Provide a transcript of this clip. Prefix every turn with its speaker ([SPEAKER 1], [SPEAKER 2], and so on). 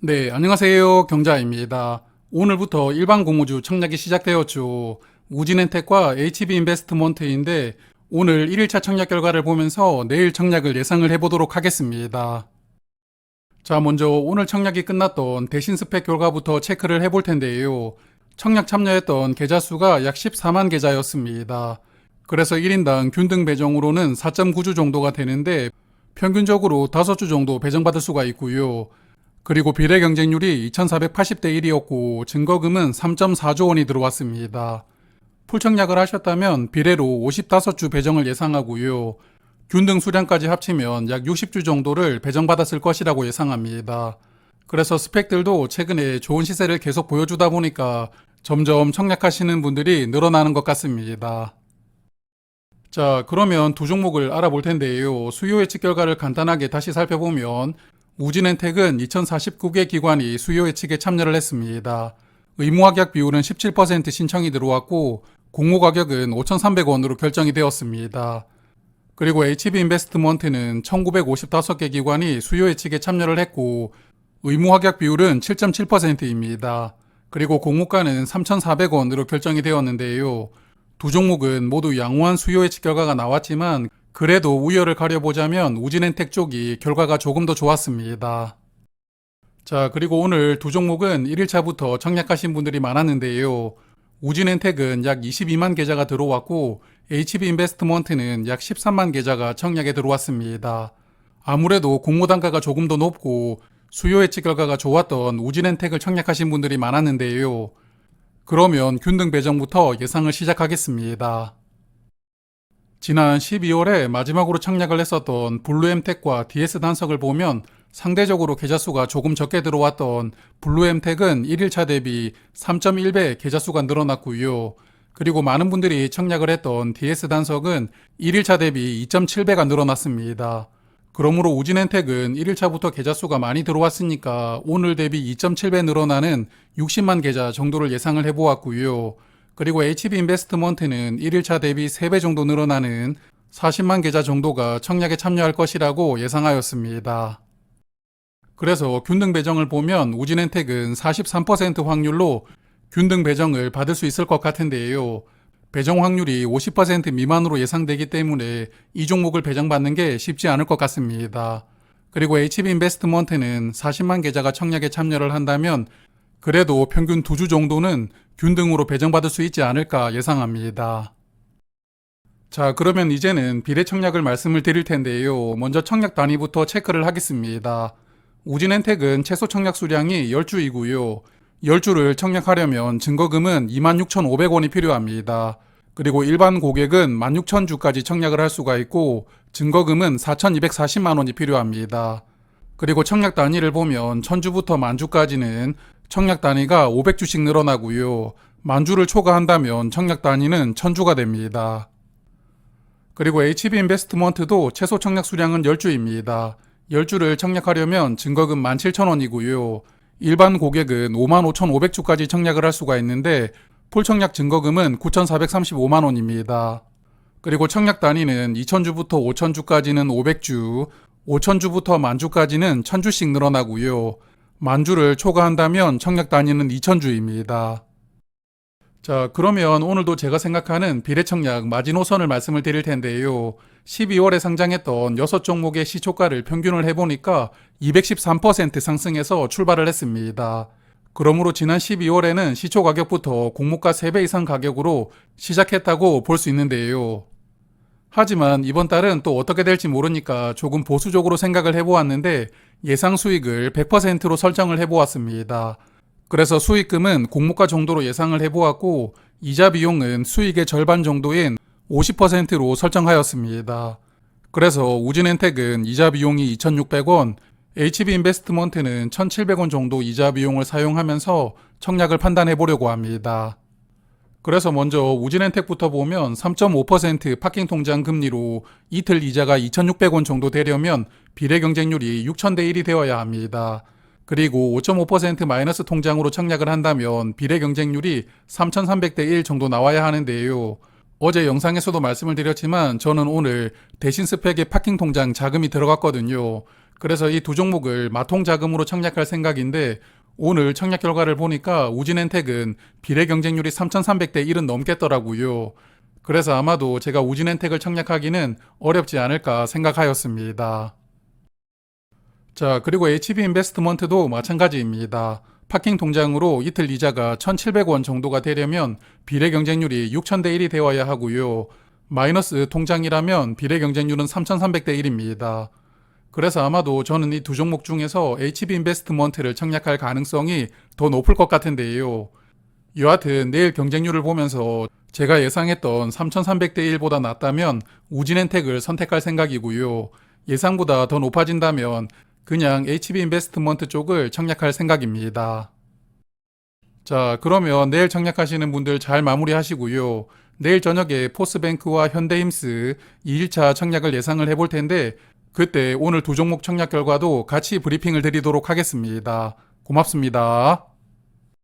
[SPEAKER 1] 네, 안녕하세요. 경자입니다. 오늘부터 일반 공모주 청약이 시작되었죠. 우진엔텍과 HB 인베스트먼트인데 오늘 1일차 청약 결과를 보면서 내일 청약을 예상을 해보도록 하겠습니다. 자, 먼저 오늘 청약이 끝났던 대신 스펙 결과부터 체크를 해볼 텐데요. 청약 참여했던 계좌 수가 약 14만 계좌였습니다. 그래서 1인당 균등 배정으로는 4.9주 정도가 되는데 평균적으로 5주 정도 배정받을 수가 있고요. 그리고 비례 경쟁률이 2,480대 1이었고 증거금은 3.4조 원이 들어왔습니다. 풀청약을 하셨다면 비례로 55주 배정을 예상하고요. 균등 수량까지 합치면 약 60주 정도를 배정받았을 것이라고 예상합니다. 그래서 스펙들도 최근에 좋은 시세를 계속 보여주다 보니까 점점 청약하시는 분들이 늘어나는 것 같습니다. 자, 그러면 두 종목을 알아볼 텐데요. 수요 예측 결과를 간단하게 다시 살펴보면 우진엔텍은 2049개 기관이 수요 예측에 참여를 했습니다. 의무 합격 비율은 17% 신청이 들어왔고 공모 가격은 5,300원으로 결정이 되었습니다. 그리고 HB 인베스트먼트는 1955개 기관이 수요 예측에 참여를 했고 의무 합격 비율은 7.7%입니다. 그리고 공모가는 3,400원으로 결정이 되었는데요. 두 종목은 모두 양호한 수요 예측 결과가 나왔지만 그래도 우열을 가려보자면 우진엔텍 쪽이 결과가 조금 더 좋았습니다. 자, 그리고 오늘 두 종목은 1일차부터 청약하신 분들이 많았는데요. 우진엔텍은 약 22만 계좌가 들어왔고 HB 인베스트먼트는 약 13만 계좌가 청약에 들어왔습니다. 아무래도 공모 단가가 조금 더 높고 수요 예측 결과가 좋았던 우진엔텍을 청약하신 분들이 많았는데요. 그러면 균등 배정부터 예상을 시작하겠습니다. 지난 12월에 마지막으로 청약을 했었던 블루엠텍과 DS 단석을 보면 상대적으로 계좌수가 조금 적게 들어왔던 블루엠텍은 1일차 대비 3.1배 계좌수가 늘어났고요. 그리고 많은 분들이 청약을 했던 DS 단석은 1일차 대비 2.7배가 늘어났습니다. 그러므로 우진엔텍은 1일차부터 계좌수가 많이 들어왔으니까 오늘 대비 2.7배 늘어나는 60만 계좌 정도를 예상을 해보았고요. 그리고 HB 인베스트먼트는 1일차 대비 3배 정도 늘어나는 40만 계좌 정도가 청약에 참여할 것이라고 예상하였습니다. 그래서 균등 배정을 보면 우진엔텍은 43% 확률로 균등 배정을 받을 수 있을 것 같은데요. 배정 확률이 50% 미만으로 예상되기 때문에 이 종목을 배정받는 게 쉽지 않을 것 같습니다. 그리고 HB 인베스트먼트는 40만 계좌가 청약에 참여를 한다면 그래도 평균 2주 정도는 균등으로 배정받을 수 있지 않을까 예상합니다. 자, 그러면 이제는 비례 청약을 말씀을 드릴 텐데요. 먼저 청약 단위부터 체크를 하겠습니다. 우진엔텍은 최소 청약 수량이 10주이고요. 10주를 청약하려면 증거금은 26,500원이 필요합니다. 그리고 일반 고객은 16,000주까지 청약을 할 수가 있고 증거금은 4,240만 원이 필요합니다. 그리고 청약 단위를 보면 1000주부터 만주까지는 청약 단위가 500주씩 늘어나고요. 만주를 초과한다면 청약 단위는 1000주가 됩니다. 그리고 HB 인베스트먼트도 최소 청약 수량은 10주입니다. 10주를 청약하려면 증거금 17,000원이고요. 일반 고객은 55,500주까지 청약을 할 수가 있는데 풀청약 증거금은 9,435만 원입니다. 그리고 청약 단위는 2,000주부터 5,000주까지는 500주, 5,000주부터 만주까지는 1,000주씩 늘어나고요. 만주를 초과한다면 청약 단위는 2,000주입니다. 자, 그러면 오늘도 제가 생각하는 비례청약 마지노선을 말씀을 드릴 텐데요. 12월에 상장했던 6종목의 시초가를 평균을 해보니까 213% 상승해서 출발을 했습니다. 그러므로 지난 12월에는 시초 가격부터 공모가 3배 이상 가격으로 시작했다고 볼 수 있는데요. 하지만 이번 달은 또 어떻게 될지 모르니까 조금 보수적으로 생각을 해보았는데 예상 수익을 100%로 설정을 해보았습니다. 그래서 수익금은 공모가 정도로 예상을 해보았고 이자 비용은 수익의 절반 정도인 50%로 설정하였습니다. 그래서 우진엔텍은 이자 비용이 2,600원, HB 인베스트먼트는 1,700원 정도 이자 비용을 사용하면서 청약을 판단해 보려고 합니다. 그래서 먼저 우진엔텍부터 보면 3.5% 파킹 통장 금리로 이틀 이자가 2,600원 정도 되려면 비례 경쟁률이 6,000대 1이 되어야 합니다. 그리고 5.5% 마이너스 통장으로 청약을 한다면 비례 경쟁률이 3,300대 1 정도 나와야 하는데요. 어제 영상에서도 말씀을 드렸지만 저는 오늘 대신 스펙에 파킹 통장 자금이 들어갔거든요. 그래서 이 두 종목을 마통 자금으로 청약할 생각인데 오늘 청약 결과를 보니까 우진엔텍은 비례 경쟁률이 3,300대 1은 넘겠더라고요. 그래서 아마도 제가 우진엔텍을 청약하기는 어렵지 않을까 생각하였습니다. 자, 그리고 HB 인베스트먼트도 마찬가지입니다. 파킹 통장으로 이틀 이자가 1,700원 정도가 되려면 비례 경쟁률이 6,000대 1이 되어야 하고요. 마이너스 통장이라면 비례 경쟁률은 3,300대 1입니다. 그래서 아마도 저는 이 두 종목 중에서 HB 인베스트먼트를 청약할 가능성이 더 높을 것 같은데요. 여하튼 내일 경쟁률을 보면서 제가 예상했던 3,300대 1보다 낮다면 우진엔텍을 선택할 생각이고요. 예상보다 더 높아진다면 그냥 HB 인베스트먼트 쪽을 청약할 생각입니다. 자, 그러면 내일 청약하시는 분들 잘 마무리하시고요. 내일 저녁에 포스뱅크와 현대힘스 2일차 청약을 예상을 해볼 텐데 그때 오늘 두 종목 청약 결과도 같이 브리핑을 드리도록 하겠습니다. 고맙습니다.